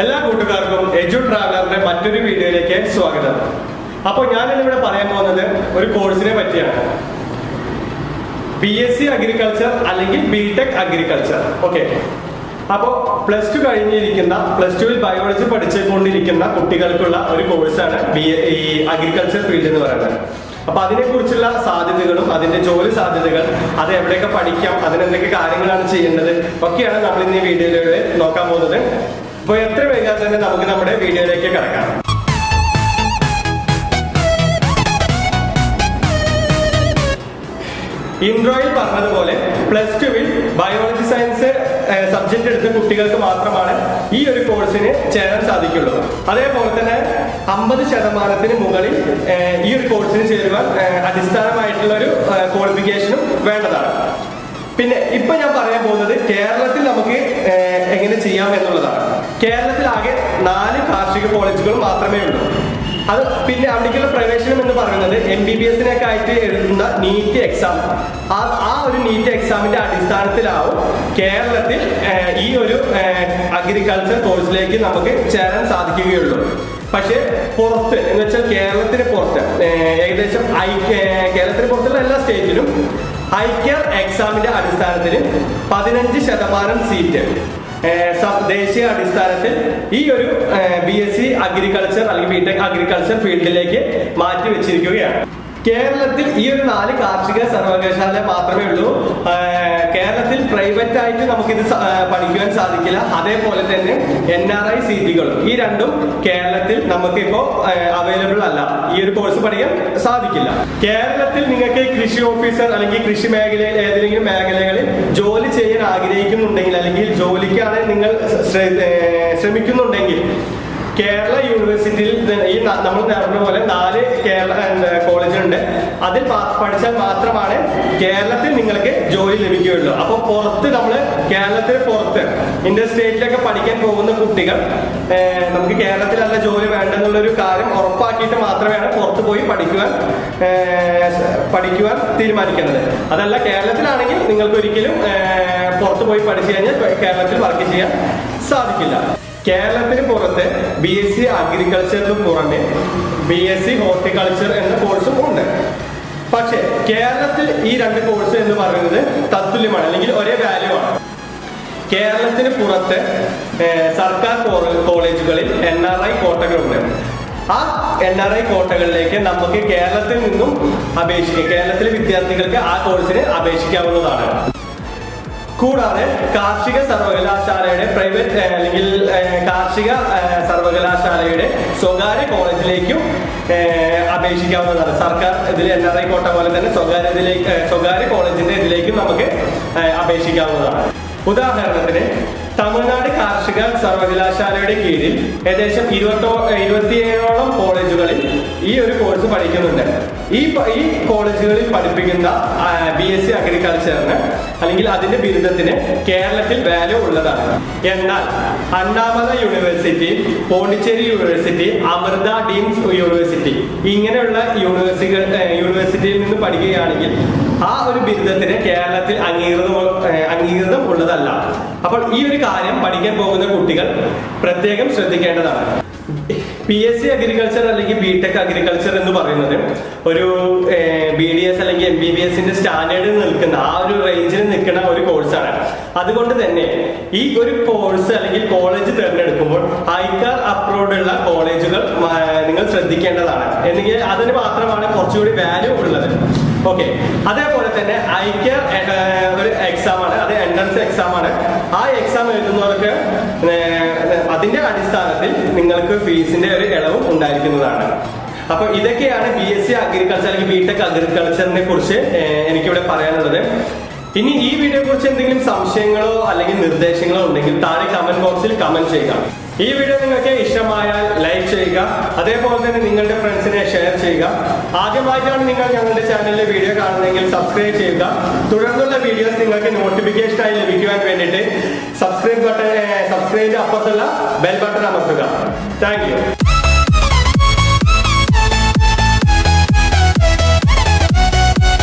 എല്ലാ കൂട്ടുകാർക്കും എജു ട്രാവലറിന്റെ മറ്റൊരു വീഡിയോയിലേക്ക് സ്വാഗതം. അപ്പോൾ ഞാൻ ഇന്നിവിടെ പറയാൻ പോകുന്നത് ഒരു കോഴ്സിനെ പറ്റിയാണ്. ബി എസ് സി അഗ്രികൾച്ചർ അല്ലെങ്കിൽ ബി ടെക് അഗ്രികൾച്ചർ ഓക്കെ അപ്പോൾ പ്ലസ് ടു കഴിഞ്ഞിരിക്കുന്ന പ്ലസ് ടുവിൽ ബയോളജി പഠിച്ചുകൊണ്ടിരിക്കുന്ന കുട്ടികൾക്കുള്ള ഒരു കോഴ്സാണ് ബി ഈ അഗ്രികൾച്ചർ ഫീൽഡ് എന്ന് പറയുന്നത്. അപ്പൊ അതിനെക്കുറിച്ചുള്ള സാധ്യതകളും അതിന്റെ ജോലി സാധ്യതകൾ അത് എവിടെയൊക്കെ പഠിക്കാം അതിനെന്തൊക്കെ കാര്യങ്ങളാണ് ചെയ്യേണ്ടത് ഒക്കെയാണ് നമ്മൾ ഇന്ന് ഈ വീഡിയോയിലൂടെ നോക്കാൻ പോകുന്നത്. അപ്പോൾ എത്ര വേഗം തന്നെ നമുക്ക് നമ്മുടെ വീഡിയോയിലേക്ക് കിടക്കാം. ഇൻട്രോയിൽ പറഞ്ഞതുപോലെ പ്ലസ് ടുവിൽ ബയോളജി സയൻസ് സബ്ജക്ട് എടുത്ത കുട്ടികൾക്ക് മാത്രമാണ് ഈ ഒരു കോഴ്സിന് ചേരാൻ സാധിക്കുള്ളൂ. അതേപോലെ തന്നെ അമ്പത് ശതമാനത്തിന് മുകളിൽ ഈ ഒരു കോഴ്സിന് ചേരുവാൻ അടിസ്ഥാനമായിട്ടുള്ള ഒരു ക്വാളിഫിക്കേഷനും വേണ്ടതാണ്. പിന്നെ ഇപ്പൊ ഞാൻ പറയാൻ പോകുന്നത് കേരളത്തിൽ നമുക്ക് എങ്ങനെ ചെയ്യാം എന്നുള്ളതാണ്. കേരളത്തിൽ ആകെ നാല് കാർഷിക കോളേജുകൾ മാത്രമേ ഉള്ളൂ. അത് പിന്നെ അവിടേക്കുള്ള പ്രവേശനം എന്ന് പറയുന്നത് എം ബി ബി എസിനൊക്കെ ആയിട്ട് എഴുതുന്ന നീറ്റ് എക്സാം ആ ആ ഒരു നീറ്റ് എക്സാമിന്റെ അടിസ്ഥാനത്തിലാവും കേരളത്തിൽ ഈ ഒരു അഗ്രികൾച്ചർ കോഴ്സിലേക്ക് നമുക്ക് ചേരാൻ സാധിക്കുകയുള്ളൂ. പക്ഷേ പുറത്ത് എന്ന് വെച്ചാൽ കേരളത്തിന് പുറത്ത് ഏകദേശം ഐ കേരളത്തിന് പുറത്തുള്ള എല്ലാ സ്റ്റേറ്റിലും ഐ കെയർ എക്സാമിന്റെ അടിസ്ഥാനത്തിൽ പതിനഞ്ച് ശതമാനം സീറ്റ് ദേശീയ അടിസ്ഥാനത്തിൽ ഈ ഒരു ബി എസ് സി അഗ്രികൾച്ചർ അല്ലെങ്കിൽ ബി ടെക് അഗ്രികൾച്ചർ ഫീൽഡിലേക്ക് മാറ്റി വെച്ചിരിക്കുകയാണ്. കേരളത്തിൽ ഈ ഒരു നാല് കാർഷിക സർവകലാശാല മാത്രമേ ഉള്ളൂ. പ്രൈവറ്റ് ആയിട്ട് നമുക്കിത് പഠിക്കുവാൻ സാധിക്കില്ല. അതേപോലെ തന്നെ എൻ ആർ ഐ സീറ്റുകളും ഈ രണ്ടും കേരളത്തിൽ നമുക്ക് ഇപ്പോ അവൈലബിൾ അല്ല. ഈ ഒരു കോഴ്സ് പഠിക്കാൻ സാധിക്കില്ല. കേരളത്തിൽ നിങ്ങൾക്ക് കൃഷി ഓഫീസർ അല്ലെങ്കിൽ കൃഷി മേഖലയിൽ ഏതെങ്കിലും മേഖലകളിൽ ജോലി ചെയ്യാൻ ആഗ്രഹിക്കുന്നുണ്ടെങ്കിൽ അല്ലെങ്കിൽ ജോലിക്കാണ് നിങ്ങൾ ശ്രമിക്കുന്നുണ്ടെങ്കിൽ കേരള യൂണിവേഴ്സിറ്റിയിൽ ഈ നമ്മൾ നേർന്ന പോലെ നാല് കേരള കോളേജുണ്ട് അതിൽ പഠിച്ചാൽ മാത്രമാണ് കേരളത്തിൽ നിങ്ങൾക്ക് ജോലി ലഭിക്കുകയുള്ളൂ. അപ്പോൾ പുറത്ത് നമ്മൾ കേരളത്തിന് പുറത്ത് ഇന്ത്യ സ്റ്റേറ്റിലൊക്കെ പഠിക്കാൻ പോകുന്ന കുട്ടികൾ നമുക്ക് കേരളത്തിലല്ല ജോലി വേണ്ടെന്നുള്ളൊരു കാര്യം ഉറപ്പാക്കിയിട്ട് മാത്രമേ പുറത്ത് പോയി പഠിക്കുവാൻ പഠിക്കുവാൻ തീരുമാനിക്കുന്നത്. അതല്ല കേരളത്തിലാണെങ്കിൽ നിങ്ങൾക്ക് ഒരിക്കലും പുറത്ത് പോയി പഠിച്ചു കഴിഞ്ഞാൽ കേരളത്തിൽ വർക്ക് ചെയ്യാൻ സാധിക്കില്ല. കേരളത്തിന് പുറത്ത് ബി എസ് സി അഗ്രികൾച്ചറിന് പുറമെ ബി എസ് സി ഹോർട്ടിക്കൾച്ചർ എന്ന കോഴ്സും ഉണ്ട്. പക്ഷെ കേരളത്തിൽ ഈ രണ്ട് കോഴ്സ് എന്ന് പറയുന്നത് തത്തുല്യമാണ് അല്ലെങ്കിൽ ഒരേ വാല്യൂ ആണ്. കേരളത്തിന് പുറത്ത് സർക്കാർ കോളേജുകളിൽ എൻ ആർ ഐ കോട്ടകളുണ്ട്. ആ എൻ ആർ ഐ കോട്ടകളിലേക്ക് നമുക്ക് കേരളത്തിൽ നിന്നും അപേക്ഷിക്കാം കേരളത്തിലെ വിദ്യാർത്ഥികൾക്ക് ആ കോഴ്സിന് അപേക്ഷിക്കാവുന്നതാണ്. കൂടാതെ കാർഷിക സർവകലാശാലയുടെ പ്രൈവറ്റ് അല്ലെങ്കിൽ കാർഷിക സർവകലാശാലയുടെ സ്വകാര്യ കോളേജിലേക്കും അപേക്ഷിക്കാവുന്നതാണ്. സർക്കാർ ഇതിൽ എൻ ആർ ഐ കോട്ട പോലെ തന്നെ സ്വകാര്യ സ്വകാര്യ കോളേജിന്റെ ഇതിലേക്കും നമുക്ക് അപേക്ഷിക്കാവുന്നതാണ്. ഉദാഹരണത്തിന് തമിഴ്നാട് കാർഷിക സർവകലാശാലയുടെ കീഴിൽ ഏകദേശം ഇരുപത്തോ ഇരുപത്തിയേഴോളം കോളേജുകളിൽ ഈ ഒരു കോഴ്സ് പഠിക്കുന്നുണ്ട്. ഈ ഈ കോളേജുകളിൽ പഠിപ്പിക്കുന്ന ബി എസ് സി അഗ്രികൾച്ചറിന് അല്ലെങ്കിൽ അതിന്റെ ബിരുദത്തിന് കേരളത്തിൽ വാല്യൂ ഉള്ളതാണ്. എന്നാൽ Annamalai university Pondicherry university Amrita deems university ഇങ്ങനെയുള്ള യൂണിവേഴ്സിറ്റികൾ യൂണിവേഴ്സിറ്റിയിൽ നിന്ന് പഠിക്കുകയാണെങ്കിൽ ആ ഒരു ബിരുദത്തിന് കേരളത്തിൽ അംഗീകൃതം അംഗീകൃതം ഉള്ളതല്ല. അപ്പോൾ ഈ ഒരു കാര്യം പഠിക്കാൻ പോകുന്ന കുട്ടികൾ പ്രത്യേകം ശ്രദ്ധിക്കേണ്ടതാണ്. പി എസ് സി അഗ്രികൾച്ചർ അല്ലെങ്കിൽ ബി ടെക് അഗ്രികൾച്ചർ എന്ന് പറയുന്നത് ഒരു ബി ഡി എസ് അല്ലെങ്കിൽ എം ബി ബി എസിന്റെ സ്റ്റാൻഡേർഡിൽ നിൽക്കുന്ന ആ ഒരു റേഞ്ചിൽ നിൽക്കുന്ന ഒരു കോഴ്സാണ് അതുകൊണ്ട് തന്നെ ഈ ഒരു കോഴ്സ് അല്ലെങ്കിൽ കോളേജ് തിരഞ്ഞെടുക്കുമ്പോൾ ഐകാർ അപ്രൂവ്ഡ് ഉള്ള കോളേജുകൾ നിങ്ങൾ ശ്രദ്ധിക്കേണ്ടതാണ്. എന്നെങ്കിൽ അതിന് മാത്രമാണ് കുറച്ചുകൂടി വാല്യൂ ഉള്ളത്. ഓക്കെ അതേപോലെ തന്നെ ഐകാർ എൻട്രൻസ് എക്സാം ആണ്. ആ എക്സാം എഴുതുന്നവർക്ക് അതിന്റെ അടിസ്ഥാനത്തിൽ നിങ്ങൾക്ക് ഫീസിന്റെ ഒരു ഇളവും ഉണ്ടായിരിക്കുന്നതാണ്. അപ്പൊ ഇതൊക്കെയാണ് ബി എസ് സി അഗ്രികൾച്ചർ അല്ലെങ്കിൽ ബി ടെക് അഗ്രികൾച്ചറിനെ കുറിച്ച് എനിക്കിവിടെ പറയാനുള്ളത്. ഇനി ഈ വീഡിയോയെ കുറിച്ച് എന്തെങ്കിലും സംശയങ്ങളോ അല്ലെങ്കിൽ നിർദ്ദേശങ്ങളോ ഉണ്ടെങ്കിൽ താഴെ കമന്റ് ബോക്സിൽ കമന്റ് ചെയ്യുക. ഈ വീഡിയോ നിങ്ങൾക്ക് ഇഷ്ടമായാൽ ലൈക്ക് ചെയ്യുക. അതേപോലെ തന്നെ നിങ്ങളുടെ ഫ്രണ്ട്സിനെ ഷെയർ ചെയ്യുക. ആദ്യമായിട്ടാണ് നിങ്ങൾ ഞങ്ങളുടെ ചാനലിലെ വീഡിയോ കാണുന്നതെങ്കിൽ സബ്സ്ക്രൈബ് ചെയ്യുക. തുടർന്നുള്ള വീഡിയോസ് നിങ്ങൾക്ക് നോട്ടിഫിക്കേഷനായി ലഭിക്കുവാൻ വേണ്ടിയിട്ട് സബ്സ്ക്രൈബ് ബട്ടൺ സബ്സ്ക്രൈബിന്റെ അപ്പുറത്തുള്ള ബെൽ ബട്ടൺ അമർത്തുക. താങ്ക്